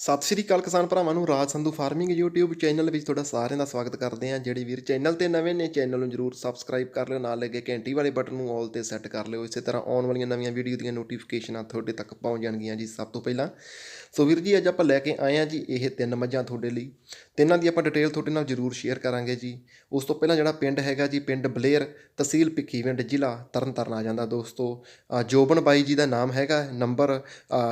ਸਤਿ ਸ਼੍ਰੀ ਅਕਾਲ ਕਿਸਾਨ ਭਰਾਵਾਂ ਨੂੰ, Raj Sandhu farming YouTube channel ਵਿੱਚ ਤੁਹਾਡਾ ਸਾਰਿਆਂ ਦਾ ਸਵਾਗਤ ਕਰਦੇ ਹਾਂ। ਜਿਹੜੇ ਵੀਰ ਚੈਨਲ ਤੇ ਨਵੇਂ ਨੇ, ਚੈਨਲ ਨੂੰ ਜਰੂਰ ਸਬਸਕ੍ਰਾਈਬ ਕਰ ਲਿਓ, ਨਾਲ ਲੱਗੇ ਘੰਟੀ ਵਾਲੇ ਬਟਨ ਨੂੰ ਆਲ ਤੇ ਸੈੱਟ ਕਰ ਲਿਓ। ਇਸੇ ਤਰ੍ਹਾਂ ਆਉਣ ਵਾਲੀਆਂ ਨਵੀਆਂ ਵੀਡੀਓ ਦੀਆਂ ਨੋਟੀਫਿਕੇਸ਼ਨਾਂ ਤੁਹਾਡੇ ਤੱਕ ਪਹੁੰਚ ਜਾਣਗੀਆਂ ਜੀ ਸਭ ਤੋਂ ਪਹਿਲਾਂ। ਸੋ ਵੀਰ ਜੀ, ਅੱਜ ਆਪਾਂ ਲੈ ਕੇ ਆਏ ਹਾਂ ਜੀ ਇਹ ਤਿੰਨ ਮੱਝਾਂ ਤੁਹਾਡੇ ਲਈ। ਤਿੰਨਾਂ ਦੀ ਆਪਾਂ ਡਿਟੇਲ ਤੁਹਾਡੇ ਨਾਲ ਜਰੂਰ ਸ਼ੇਅਰ ਕਰਾਂਗੇ ਜੀ। ਉਸ ਤੋਂ ਪਹਿਲਾਂ ਜਿਹੜਾ ਪਿੰਡ ਹੈਗਾ ਜੀ, ਪਿੰਡ ਬਲੇਰ, ਤਹਿਸੀਲ ਭਿੱਖੀਵਿੰਡ ਜ਼ਿਲ੍ਹਾ ਤਰਨਤਾਰਨ ਆ ਜਾਂਦਾ ਦੋਸਤੋ। ਜੋਬਨ ਬਾਈ ਜੀ ਦਾ ਨਾਮ ਹੈਗਾ ਨੰਬਰ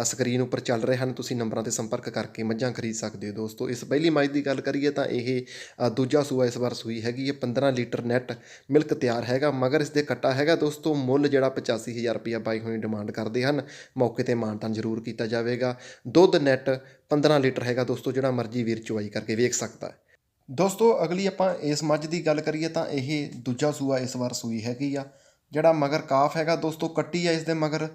ਸਕਰੀਨ ਉੱਪਰ ਚੱਲ ਰਹੇ ਹਨ, ਤੁਸੀਂ ਨੰਬਰਾਂ ਤੇ ਸੰਪਰਕ ਕਰਕੇ ਮੱਝਾਂ ਖਰੀਦ ਸਕਦੇ ਹੋ ਦੋਸਤੋ। ਇਸ ਪਹਿਲੀ ਮੱਝ ਦੀ ਗੱਲ ਕਰੀਏ ਤਾਂ ਇਹ ਦੂਜਾ ਸੂਆ ਇਸ ਵਾਰ ਸੂਈ ਹੈਗੀ ਹੈ 15 ਲੀਟਰ ਨੈਟ ਮਿਲਕ ਤਿਆਰ ਹੈਗਾ, ਮਗਰ ਇਸ ਦੇ ਕੱਟਾ ਹੈਗਾ ਦੋਸਤੋ, ਮੁੱਲ ਜਿਹੜਾ 85000 ਰੁਪਇਆ ਬਾਈ ਹੋਣੀ ਡਿਮਾਂਡ ਕਰਦੇ ਹਨ। ਮੌਕੇ ਤੇ ਮਾਨਤਾਨ ਜ਼ਰੂਰ ਕੀਤਾ ਜਾਵੇਗਾ। ਦੁੱਧ ਨੈਟ 15 ਲੀਟਰ ਹੈਗਾ ਦੋਸਤੋ, ਜਿਹੜਾ ਮਰਜ਼ੀ ਵੀਰ ਚੁਆਈ ਕਰਕੇ ਵੇਖ ਸਕਦਾ ਹੈ। ਦੋਸਤੋ, ਅਗਲੀ ਆਪਾਂ ਇਸ ਮੱਝ ਦੀ ਗੱਲ ਕਰੀਏ ਤਾਂ ਇਹ ਦੂਜਾ ਸੂਆ ਇਸ ਵਾਰ ਸੂਈ ਹੈਗੀ ਆ, ਜਿਹੜਾ ਮਗਰ ਕਾਫ ਹੈਗਾ ਦੋਸਤੋ, ਕੱਟੀ ਆ ਇਸ ਦੇ ਮਗਰ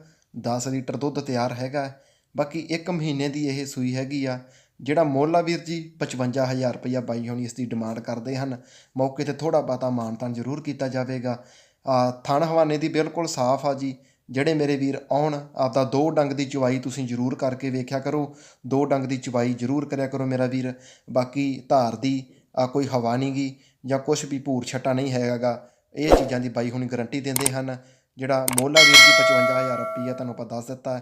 10 ਲੀਟਰ ਦੁੱਧ ਤਿਆਰ ਹੈਗਾ ਬਾਕੀ 1 ਮਹੀਨੇ ਦੀ ਇਹ ਸੂਈ ਹੈਗੀ ਆ, ਜਿਹੜਾ ਮੁੱਲ ਵੀਰ ਜੀ 55000 ਰੁਪਇਆ ਬਾਈ ਹੋਣੀ ਇਸ ਦੀ ਡਿਮਾਂਡ ਕਰਦੇ ਹਨ। ਮੌਕੇ ਤੇ ਥੋੜਾ ਬਾਤਾ ਮਾਨਤਾਨ ਜ਼ਰੂਰ ਕੀਤਾ ਜਾਵੇਗਾ। ਆ, ਥਣ ਹਵਾਨੇ ਦੀ ਬਿਲਕੁਲ ਸਾਫ਼ ਆ ਜੀ। ਜਿਹੜੇ ਮੇਰੇ ਵੀਰ ਆਉਣ, ਆਪਦਾ ਦੋ ਡੰਗ ਦੀ ਚਵਾਈ ਤੁਸੀਂ ਜ਼ਰੂਰ ਕਰਕੇ ਵੇਖਿਆ ਕਰੋ। ਦੋ ਡੰਗ ਦੀ ਚਵਾਈ ਜ਼ਰੂਰ ਕਰਿਆ ਕਰੋ ਮੇਰਾ ਵੀਰ। ਬਾਕੀ ਧਾਰ ਦੀ, ਆ, ਕੋਈ ਹਵਾ ਨਹੀਂ ਗੀ ਜਾਂ ਕੁਝ ਵੀ ਭੂਰ ਛੱਟਾ ਨਹੀਂ ਹੈਗਾਗਾ ਇਹ ਚੀਜ਼ਾਂ ਦੀ ਬਾਈ ਹੁਣ ਗਾਰੰਟੀ ਦਿੰਦੇ ਹਨ। ਜਿਹੜਾ ਮੁੱਲ ਵੀਰ ਜੀ 55000 ਰੁਪਈਆ ਤੁਹਾਨੂੰ ਆਪਾਂ ਦੱਸ ਦਿੱਤਾ।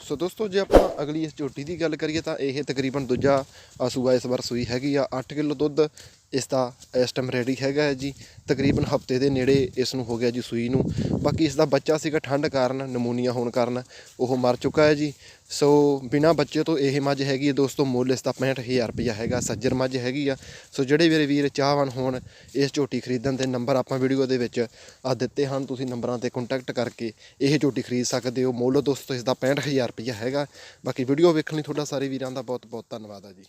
ਸੋ ਦੋਸਤੋ ਜੇ ਆਪਾਂ ਅਗਲੀ ਇਸ ਝੋਟੀ ਦੀ ਗੱਲ ਕਰੀਏ ਤਾਂ ਇਹ ਤਕਰੀਬਨ ਦੂਜਾ ਅ, ਸੂਆ ਇਸ ਵਾਰ ਸੂਈ ਹੈਗੀ ਆ 8 ਕਿਲੋ ਦੁੱਧ ਇਸ ਦਾ, ਇਸ ਟਾਈਮ ਰੈਡੀ ਹੈਗਾ ਹੈ ਜੀ। ਤਕਰੀਬਨ ਹਫ਼ਤੇ ਦੇ ਨੇੜੇ ਇਸ ਨੂੰ ਹੋ ਗਿਆ ਜੀ ਸੂਈ ਨੂੰ। ਬਾਕੀ ਇਸ ਦਾ ਬੱਚਾ ਸੀਗਾ ਠੰਡ ਕਾਰਨ, ਨਮੂਨੀਆ ਹੋਣ ਕਾਰਨ ਉਹ ਮਰ ਚੁੱਕਾ ਹੈ ਜੀ। ਸੋ ਬਿਨਾ ਬੱਚੇ ਤੋਂ ਇਹ ਮੱਝ ਹੈਗੀ ਹੈ ਦੋਸਤੋ, ਮੁੱਲ ਇਸ ਦਾ 65000 ਰੁਪਇਆ ਹੈਗਾ, ਸੱਜਰ ਮੱਝ ਹੈਗੀ ਆ। ਸੋ ਜਿਹੜੇ ਵੀਰੇ ਵੀਰ ਚਾਹਵਾਨ ਹੋਣ, ਇਸ ਝੋਟੀ ਖਰੀਦਣ ਦੇ ਨੰਬਰ ਆਪਾਂ ਵੀਡੀਓ ਦੇ ਵਿੱਚ ਆ ਦਿੱਤੇ ਹਨ। ਤੁਸੀਂ ਨੰਬਰਾਂ ਤੇ ਕੰਟੈਕਟ ਕਰਕੇ ਇਹ ਝੋਟੀ ਖਰੀਦ ਸਕਦੇ ਹੋ। ਮੁੱਲ ਦੋਸਤੋ ਇਸ ਦਾ 65000 ਰੁਪਇਆ ਹੈਗਾ। ਬਾਕੀ ਵੀਡੀਓ ਵੇਖਣ ਲਈ ਤੁਹਾਡਾ ਸਾਰੇ ਵੀਰਾਂ ਦਾ ਬਹੁਤ ਬਹੁਤ ਧੰਨਵਾਦ ਆ ਜੀ।